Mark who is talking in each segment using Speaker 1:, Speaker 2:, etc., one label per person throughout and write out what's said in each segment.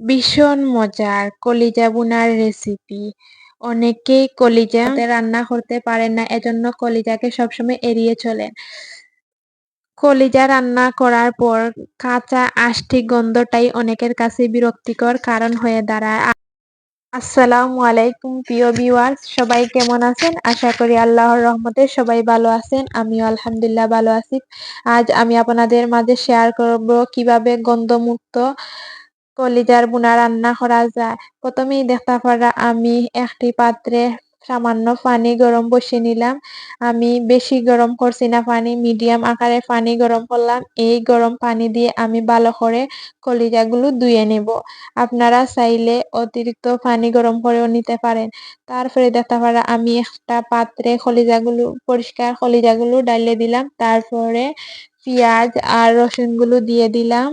Speaker 1: ভীষণ মজার। কলিজা বুনার রেসিপি অনেকেই কলিজা রান্না করতে পারেন না, এজন্য কলিজাকে সবসময় এড়িয়ে চলেন। কলিজা রান্না করার পর কাঁচা আষ্টি গন্ধটাই অনেকের কাছে বিরক্তিকর কারণ হয়ে দাঁড়ায়। আসসালামু আলাইকুম, প্রিয় ভিউয়ার্স সবাই কেমন আছেন? আশা করি আল্লাহর রহমতে সবাই ভালো আছেন। আমিও আলহামদুলিল্লাহ ভালো আছি। আজ আমি আপনাদের মাঝে শেয়ার করব কীভাবে গন্ধমুক্ত কলিজার বুনা রান্না করা যায়। প্রথমেই দেখতে পারা আমি একটি পাত্রে সামান্য পানি গরম বসিয়ে নিলাম। আমি বেশি গরম করছি না পানি, মিডিয়াম আকারে পানি গরম করলাম এই গরম পানি দিয়ে আমি ভালো করে কলিজাগুলো ধুয়ে নেব আপনারা চাইলে অতিরিক্ত পানি গরম করেও নিতে পারেন। তারপরে দেখতে পারা আমি একটা পাত্রে কলিজাগুলো পরিষ্কার কলিজাগুলো ডালিয়ে দিলাম। তারপরে পেঁয়াজ আর রসুনগুলো দিয়ে দিলাম।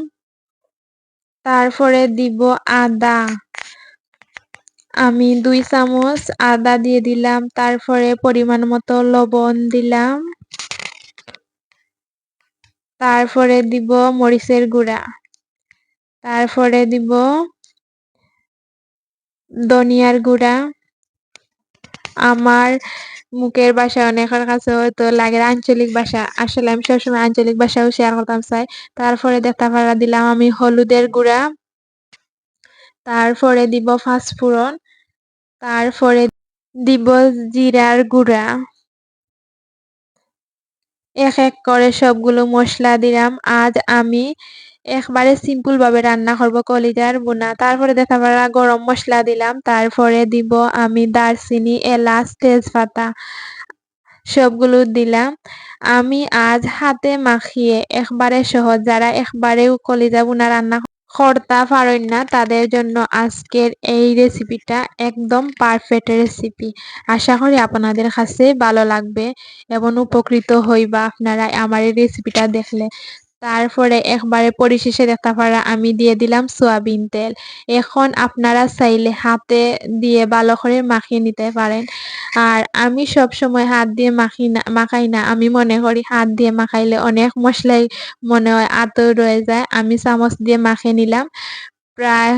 Speaker 1: তারপরে দিব আদা। আমি দুই চামচ আদা দিয়ে দিলাম, তারপরে পরিমাণ মতো লবণ দিলাম। তারপরে দিব মরিচের গুঁড়া। তারপরে দিব ধনিয়ার গুঁড়া। আমার মুখের ভাষা অনেকের কাছে হয়তো লাগে আঞ্চলিক ভাষা। আসলে আমি সবসময় আঞ্চলিক ভাষাও শেয়ার করতাম চাই তারপরে দেখা পারা দিলাম আমি হলুদের গুঁড়া। তারপরে দিব ফাঁসফোড়ন তারপরে দিব জিরার গুঁড়া। এক এক করে সবগুলো মশলা দিলাম। আজ আমি একবারে সিম্পল ভাবে রান্না করব কলিজার বোনা। তারপরে দেখা পারা গরম মশলা দিলাম, তারপরে দিব আমি দারচিনি, এলাচ, তেজপাতা, সবগুলো দিলাম। আমি আজ হাতে মাখিয়ে একবারে সহজ, যারা একবারেও কলিজা বোনা রান্না খর্তা পারেন না, তাদের জন্য আজকের এই রেসিপিটা একদম পারফেক্ট রেসিপি। আশা করি আপনাদের কাছে ভালো লাগবে এবং উপকৃত হইবা আপনারা আমার এই রেসিপিটা দেখলে। তারপরে একবারে পরিশেষে দেখা পারা আমি দিয়ে দিলাম সোয়াবিন তেল। এখন আপনারা চাইলে হাতে দিয়ে ভালো করে মাখিয়ে নিতে পারেন। আর আমি সব সময় হাত দিয়ে মাখি না, মাখাই না। আমি মনে করি হাত দিয়ে মাখাইলে অনেক মশলাই মনে হয় আতর রয়ে যায়। আমি চামচ দিয়ে মাখিয়ে নিলাম। প্রায়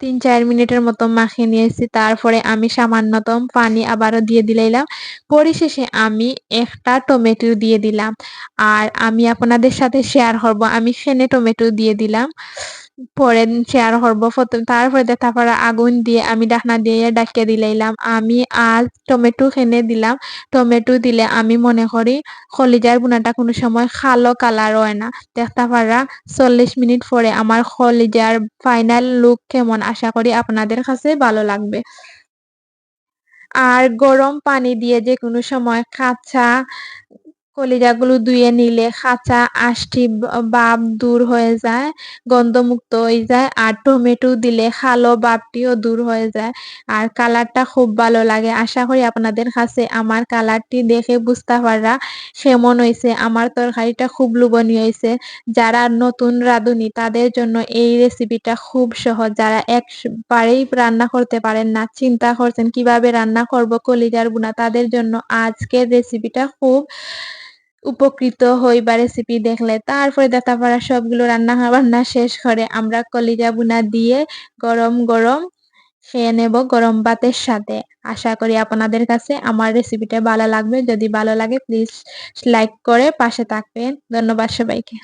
Speaker 1: তিন চার মিনিটের মতো মাখিয়ে নিয়েছি। তারপরে আমি সামান্যতম পানি আবারও দিয়ে দিলাম পরিশেষে আমি একটা টমেটো দিয়ে দিলাম। আর আমি আপনাদের সাথে শেয়ার করব। আমি সেনে টমেটো দিয়ে দিলাম। পরে শেয়ার করব প্রথম তারপরে তারপরে আগুন দিয়ে আমি ডাকনা দিয়ে ডাকিয়ে দিলাইলাম। আমি আজ টমেটো খেনে দিলাম। টমেটো দিলে আমি মনে করি খলিজার বুনাটা কোনো সময় কালো কালার হয় না। দেখতে পারা চল্লিশ মিনিট পরে আমার খলিজার ফাইনাল লুক কেমন আশা করি আপনাদের কাছে ভালো লাগবে। আর গরম পানি দিয়ে যে কোনো সময় কাঁচা কলিজাগুলো ধুয়ে নিলে কাঁচা আষ্টি বাপ দূর হয়ে যায়, গন্ধমুক্ত হয়ে যায়, আর টমেটো দিলে কালো বাপটিও দূর হয়ে যায়। আর কালারটা খুব ভালো লাগে। আশা করি আপনাদের কাছে আমার কালারটি দেখে বুঝতে পাররা কেমন হয়েছে। আমার তরকারিটা খুব লোভনীয় হয়েছে। যারা নতুন রাঁধুনি, তাদের জন্য এই রেসিপিটা খুব সহজ। যারা একবারেই রান্না করতে পারেন না, চিন্তা করছেন কীভাবে রান্না করব কলিজার বুনা, তাদের জন্য আজকের রেসিপিটা খুব উপকৃত হই বা রেসিপি দেখলে। তারপরে দাতাপাড়া সবগুলো রান্না বান্না শেষ করে আমরা কলিজা বুনা দিয়ে গরম গরম খেয়ে নেব গরম ভাতের সাথে। আশা করি আপনাদের কাছে আমার রেসিপিটা ভালো লাগবে। যদি ভালো লাগে প্লিজ লাইক করে পাশে থাকবেন। ধন্যবাদ সবাইকে।